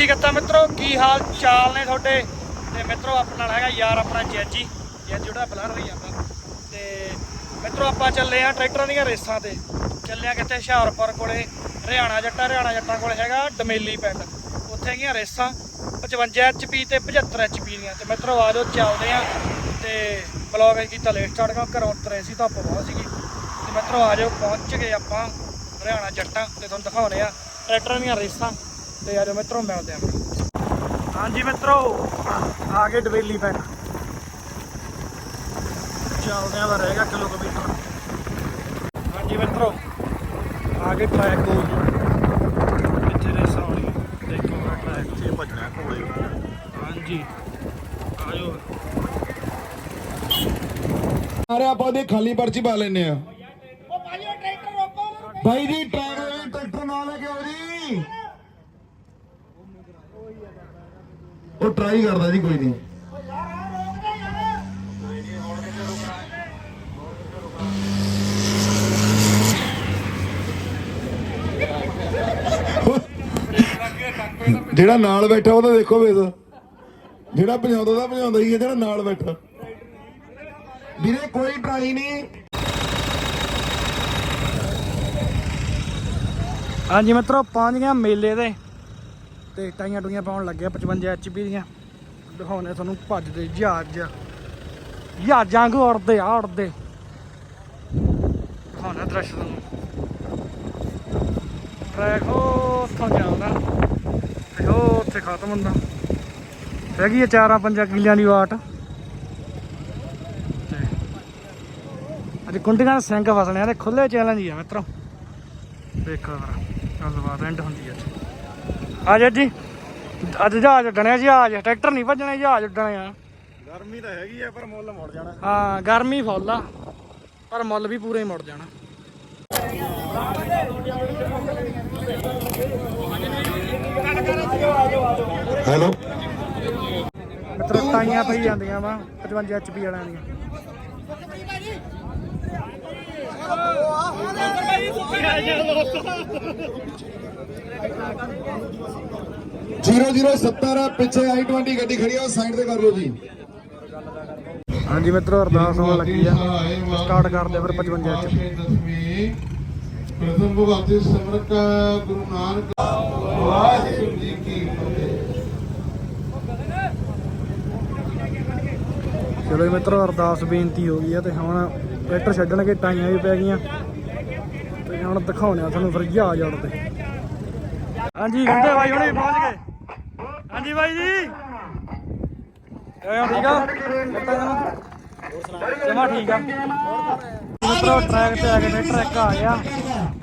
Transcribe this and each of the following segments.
ਹਾਂਜੀ ਕਿੱਦਾਂ ਮਿੱਤਰੋ? ਕੀ ਹਾਲ ਚਾਲ ਨੇ ਤੁਹਾਡੇ? ਤੇ ਮਿੱਤਰੋ, ਆਪਣਾ ਨਾਲ ਹੈਗਾ ਯਾਰ ਆਪਣਾ ਜੈਜੀ। ਜੈਜ ਜਿਹੜਾ ਬਲਰ ਹੋਈ ਜਾਂਦਾ। ਤੇ ਮਿੱਤਰੋ, ਆਪਾਂ ਚੱਲੇ ਆ ਟਰੈਕਟਰਾਂ ਦੀਆਂ ਰੇਸਾਂ ਤੇ। ਚੱਲੇ ਆ ਕਿੱਥੇ? ਹੁਸ਼ਿਆਰਪੁਰ ਕੋਲੇ, ਹਰਿਆਣਾ ਜੱਟਾ, ਹਰਿਆਣਾ ਜੱਟਾਂ ਕੋਲੇ ਹੈਗਾ ਡਮੇਲੀ ਪਿੰਡ। ਉੱਥੇ ਹੈਗੀਆਂ ਰੇਸਾਂ 55 HP ਤੇ 75 HP ਦੀਆਂ। ਤੇ ਮਿੱਤਰੋ, ਆ ਜਾਓ, ਚੱਲਦੇ ਆ ਤੇ ਬਲੌਗ ਅਸੀਂ ਕੀਤਾ ਲੇਟ ਸਟਾਰਟ ਕਰ ਘਰੋਂ ਉਤਰੇ ਸੀ ਧੁੱਪ ਬਹੁਤ ਸੀਗੀ। ਤੇ ਮਿੱਤਰੋ, ਆ ਜਾਓ, ਪਹੁੰਚ ਗਏ ਆਪਾਂ ਹਰਿਆਣਾ ਜੱਟਾਂ। ਤੇ ਤੁਹਾਨੂੰ ਦਿਖਾਉਣੇ ਆ ਟਰੈਕਟਰਾਂ ਦੀਆਂ ਰੇਸਾਂ। ਤੇ ਆ ਜਾਓ ਮਿੱਤਰੋ ਮਿਲਦੇ ਆਂ। ਹਾਂਜੀ ਮਿੱਤਰੋ ਆ ਗਏ ਡਵੇਲੀ ਪਿੰਡ ਚੱਲਦੇ ਆਂ ਦਾ ਰਹੇਗਾ ਕਿਲੋਮੀਟਰ ਹਾਂਜੀ ਮਿੱਤਰੋ ਆ ਗਏ ਟਰੈਕ ਕੋਲ ਇੱਥੇ ਰੇਸਾਂ ਹੋਣੀਆਂ? ਦੇਖੋ ਆ ਟਰੈਕ ਇਹ ਭੱਜਣਾ ਘੋੜੇ ਹਾਂਜੀ ਆਜੋ। ਸਾਰੇ ਆਪਾਂ ਉਹਦੀ ਖਾਲੀ ਪਰਚੀ ਪਾ ਲੈਨੇ ਆ। ਭਾਈ ਜੀ ਟਰੈਕਟਰ ਟਰੈਕਟਰ ਨਾਲ ਲੈ ਕੇ ਆਓ ਜੀ। ਉਹ ਟਰਾਈ ਕਰਦਾ ਜੀ ਕੋਈ ਨਹੀਂ। ਜਿਹੜਾ ਨਾਲ ਬੈਠਾ ਉਹਦਾ ਦੇਖੋ ਵੇਸ ਜਿਹੜਾ ਭਜਾਉਂਦਾ ਦਾ ਭਜਾਉਂਦਾ ਹੀ ਹੈ ਜਿਹੜਾ ਨਾਲ ਬੈਠਾ। ਵੀਰੇ ਕੋਈ ਟਰਾਈ ਨਹੀਂ। ਹਾਂਜੀ ਮਿੱਤਰੋ ਪਹੁੰਚ ਗਿਆ ਮੇਲੇ ਤੇ ਤੇ ਟਾਈਆਂ ਟੂਈਆਂ ਪਾਉਣ ਲੱਗਿਆ 55 ਐਚਪੀ ਦੀਆਂ। ਦਿਖਾਉਣੇ ਤੁਹਾਨੂੰ ਭੱਜਦੇ, ਜਹਾਜ਼ ਜਹਾਜ਼ਾਂ ਕੋ ਉੜਦੇ ਆ, ਉੜਦੇ। ਦਿਖਾਉਣਾ ਦ੍ਰਿਸ਼ ਤੁਹਾਨੂੰ। ਟਰੈਕ ਉਹ ਉੱਥੋਂ ਜਾਂਦਾ ਤੇ ਉੱਥੇ ਖਤਮ ਹੁੰਦਾ। ਹੈਗੀ ਆ ਚਾਰਾਂ ਪੰਜਾਂ ਕਿੱਲਿਆਂ ਦੀ ਵਾਟ। ਅੱਜ ਕੁੰਡੀਆਂ ਦੇ ਸਿੰਘ ਫਸਣੇ ਆ ਤੇ ਖੁੱਲੇ ਚੈਲੰਜ ਹੀ ਆ ਮਿੱਤਰੋ। ਦੇਖੋ ਫਿਰ ਗੱਲਬਾਤ ਐਂਡ ਹੁੰਦੀ ਹੈ ਅੱਜ ਜੀ ਅੱਜ ਜਹਾਜ਼ ਉੱਡਣੇ ਆ ਜਹਾਜ਼। ਟਰੈਕਟਰ ਨਹੀਂ ਭੱਜਣੇ ਜਹਾਜ਼ ਉੱਡਣੇ ਆ। ਗਰਮੀ ਤਾਂ ਹੈਗੀ ਆ ਪਰ ਮੁੱਲ ਮੁੜ ਜਾਣਾ। ਹਾਂ ਗਰਮੀ ਫੁੱਲ ਆ ਪਰ ਮੁੱਲ ਵੀ ਪੂਰਾ ਹੀ ਮੁੜ ਜਾਣਾ। ਹੈਲੋ। ਮਿੱਤਰੋ ਟਾਈਆਂ ਪਈ ਜਾਂਦੀਆਂ ਵਾ 55 ਐਚਪੀ ਵਾਲਿਆਂ ਦੀਆਂ। ਜ਼ੀਰੋ 070 ਪਿੱਛੇ i20 ਗੱਡੀ ਖੜੀ ਆ ਸਾਈਡ ਤੇ ਕਰ ਲਓ ਜੀ। ਹਾਂਜੀ ਮਿੱਤਰੋ ਅਰਦਾਸ ਹੋਣ ਲੱਗੀ ਆ। ਸਟਾਰਟ ਕਰਦੇ ਫਿਰ 55 ਐਚਪੀ ਪ੍ਰਥਮ ਭਗਵਤੀ ਸਮਰਕ ਗੁਰੂ ਨਾਨਕ। ਵਾਹਿਗੁਰੂ ਜੀ ਕੀ ਫਤਿਹ। ਚਲੋ ਜੀ ਮਿੱਤਰੋ ਅਰਦਾਸ ਬੇਨਤੀ ਹੋ ਗਈ ਆ ਤੇ ਹੁਣ ਟਰੈਕਟਰ ਛੱਡਣਗੇ ਟਾਈਆਂ ਵੀ ਪੈ ਗਈਆਂ। ਤੇ ਹੁਣ ਦਿਖਾਉਣੇ ਆ ਤੁਹਾਨੂੰ ਫਿਰ ਜਹਾਜ਼ ਉੜਦੇ ਹਾਂਜੀ ਕਹਿੰਦੇ ਬਾਈ ਹੁਣੇ ਪਹੁੰਚ ਗਏ। ਹਾਂਜੀ ਬਾਈ ਜੀ। ਕਿਵੇਂ ਠੀਕ ਆ? ਜਮਾ ਠੀਕ ਆ। ਮਿੱਤਰੋ ਟਰੈਕ ਤੇ ਆ ਕੇ ਟਰੈਕਟਰ ਆ ਗਿਆ।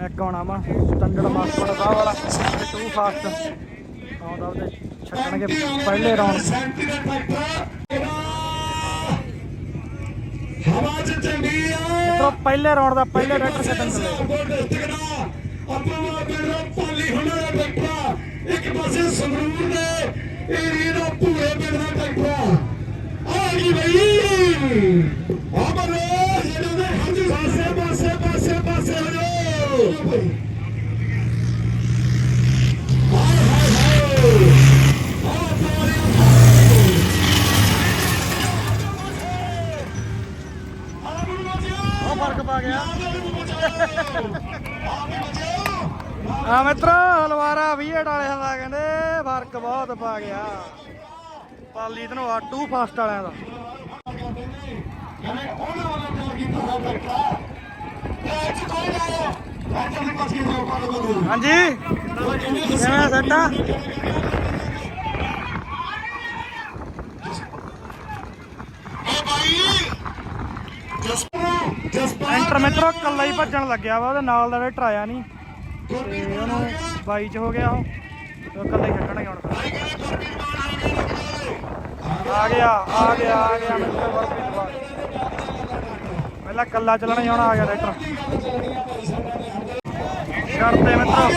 ਇੱਕ ਆਉਣਾ ਵਾ ਸਟੈਂਡਰਡ ਮਾਸਟਰ ਸਾਹਿਬ ਵਾਲਾ। ਟੂ ਫਾਸਟ ਆਉਂਦਾ ਉਹਦੇ ਛੱਡਣਗੇ ਪਹਿਲੇ ਰੌਂਡ ਹਵਾ ਚ ਚੰਗੀ ਆ ਪਹਿਲੇ ਰੌਂਡ ਦਾ ਪਹਿਲੇ ਟਰੈਕਟਰ ਛੱਡਣ ਚੱਲੇ ਦਾ ਆਪਣਾ ਪਿੰਡ ਪਾਲੀ ਹੁਣਾ ਦਾ ਟਰੈਕਟਰ ਇੱਕ ਪਾਸੇ ਸੰਗਰੂਰ ਦੇ ਏਰੀਏ ਦਾ ਭੂਏ ਪਿੰਡ ਦਾ ਟਰੈਕਟਰ ਆ ਗਈ ਬਈ। ਆ ਬਰੋ ਜਿਹੜੇ ਦੇ ਹੰਝ ਪਾਸੇ ਪਾਸੇ ਪਾਸੇ ਪਾਸੇ ਹੋ ਜਾਓ ਆ ਮਿੱਤਰੋ, ਹਲਵਾਰਾ 20 ਵਾਲਿਆਂ ਦਾ ਕਹਿੰਦੇ ਫ਼ਰਕ ਬਹੁਤ ਪਾ ਗਿਆ। ਪਾਲੀ ਤਨੋਂ ਆ ਫਾਸਟ ਵਾਲਿਆਂ ਦਾ। ਹਾਂਜੀ। ਕਿਵੇਂ ਸੱਟਾ ਐਂਟਰ ਮਿੱਤਰੋ, ਕੱਲਾ ਹੀ ਭੱਜਣ ਲੱਗਿਆ ਵਾ, ਉਹਦੇ ਨਾਲ ਦਾ ਟਰੈਕਟਰ ਆਇਆ ਨਹੀਂ। ਤੇ ਉਹਨੂੰ ਬਾਈ ਚ ਹੋ ਗਿਆ ਉਹ। ਤੇ ਉਹ ਕੱਲਾ ਛੱਡਣਗੇ ਹੁਣ। ਆ ਗਿਆ ਆ ਗਿਆ ਆ ਗਿਆ। ਮਿੱਤਰ ਵਰਪੀਤ ਬਾਅਦ ਪਹਿਲਾਂ ਕੱਲਾ ਚੱਲਣਾ ਹੀ ਹੁਣ ਆ ਗਿਆ ਟਰੈਕਟਰ। ਛੱਡਦੇ ਮਿੱਤਰੋ।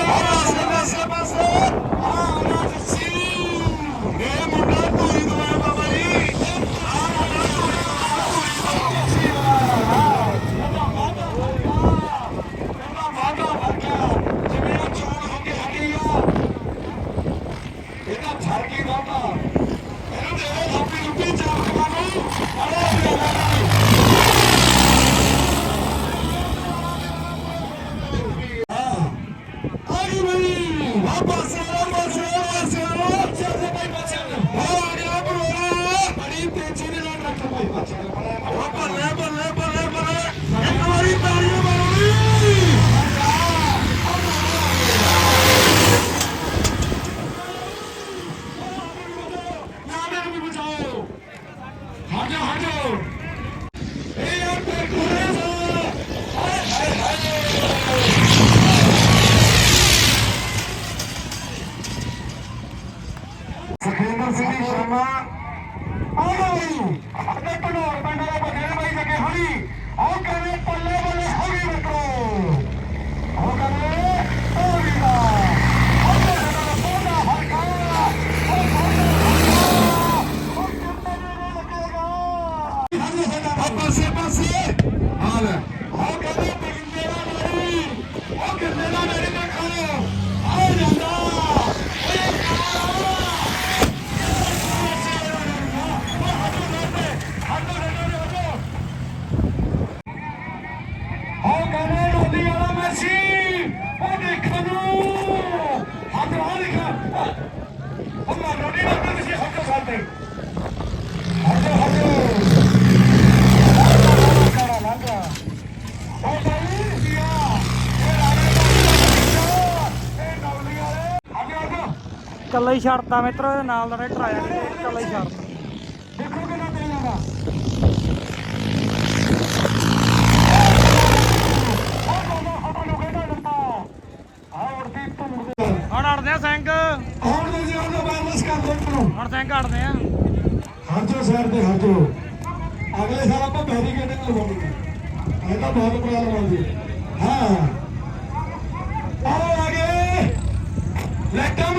ਸਮਾਂ ਉਹਨਾਂ ਨੂੰ ਅਤੇ ਪਨੋਰ ਪਿੰਡ ਦਾ ਬਗੈਰ ਬਾਈ ਲੱਗੇ ਹਣੀ ਉਹ ਕਹਿੰਦੇ ਪੱਲੇ ਬੱਲੇ ਹੋ ਗਈ ਮਿੱਤਰੋ ਉਹ ਕਹਿੰਦੇ ਹੋ ਗਈ ਦਾ ਉਹ ਕਹਿੰਦਾ ਸੋਨਾ ਹਲਕਾ ਉਹ ਸੋਨਾ ਹਲਕਾ ਉਹ ਕਿੰਨੇ ਦੇ ਲੱਗੇਗਾ ਸਾਡੇ ਸਾਡਾ ਪਾਸੇ ਪਾਸੇ ਹਾਲ ਹੈ ਕੱਲਾ ਹੀ ਛੱਡਤਾ ਮਿੱਤਰ ਇਹਦੇ ਨਾਲ ਦਾ ਟਰੈਕਟਰ ਆਇਆ ਨਹੀਂ ਕੱਲਾ ਹੀ ਛੱਡਤਾ। ਦੇਖੋ ਕਿੰਨਾ ਤੇਜ਼ ਆਉਂਦਾ ਹੁਣ ਅੜਦੇ ਆ ਸਿੰਘ। ਹੁਣ ਤੁਸੀਂ ਉਹਨੂੰ ਵਾਇਰਲੈਸ ਕਰ ਦੋ ਨੂੰ ਹੁਣ ਸਿੰਘ ਅੜਦੇ ਆ। ਹਰਜੋ ਸਾਈਡ ਤੇ ਹਰਜੋ ਅਗਲੇ ਸਾਲ ਆਪਾਂ ਬੈਰੀਕੇਡਿੰਗ ਲਗਾਉਣੀ ਹੈ ਇਹ ਤਾਂ ਬਹੁਤ ਬੁਰਾ ਲਗਾਉਂਦੀ ਹਾਂ ਆਓ ਆਗੇ ਲੱਟਾਂ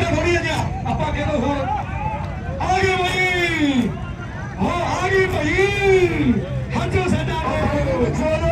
ਮਾਰਦੇ ਥੋੜੀ ਜਿਹਾ ਆਪਾਂ ਕਿਹਦੋਂ ਹੋਰ। ਗਏ ਭਾਈ ਆ ਆਗੇ ਭਾਈ। ਹਰਜੋ ਸਾਡਾ ਚਲੋ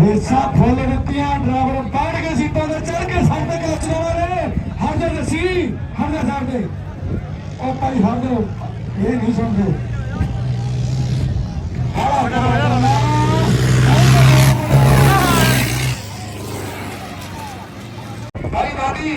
ਰੇਸਾ ਖੋਲ ਦਿੱਤੀਆਂ, ਡਰਾਈਵਰ ਬੈਠ ਕੇ ਸੀਟਾਂ ਤੇ ਚੜ ਕੇ ਸਾਡੇ ਤੱਕ ਲੱਚਣ ਵਾਲੇ ਹਰਦਰ ਰਸੀ ਹਰਦਰ ਸਾਹਿਬ ਦੇ। ਉਹ ਭਾਈ ਹਰਦਰ, ਇਹ ਨਹੀਂ ਸੁਣਦੇ। ਭਾਈ ਬਾਦੀ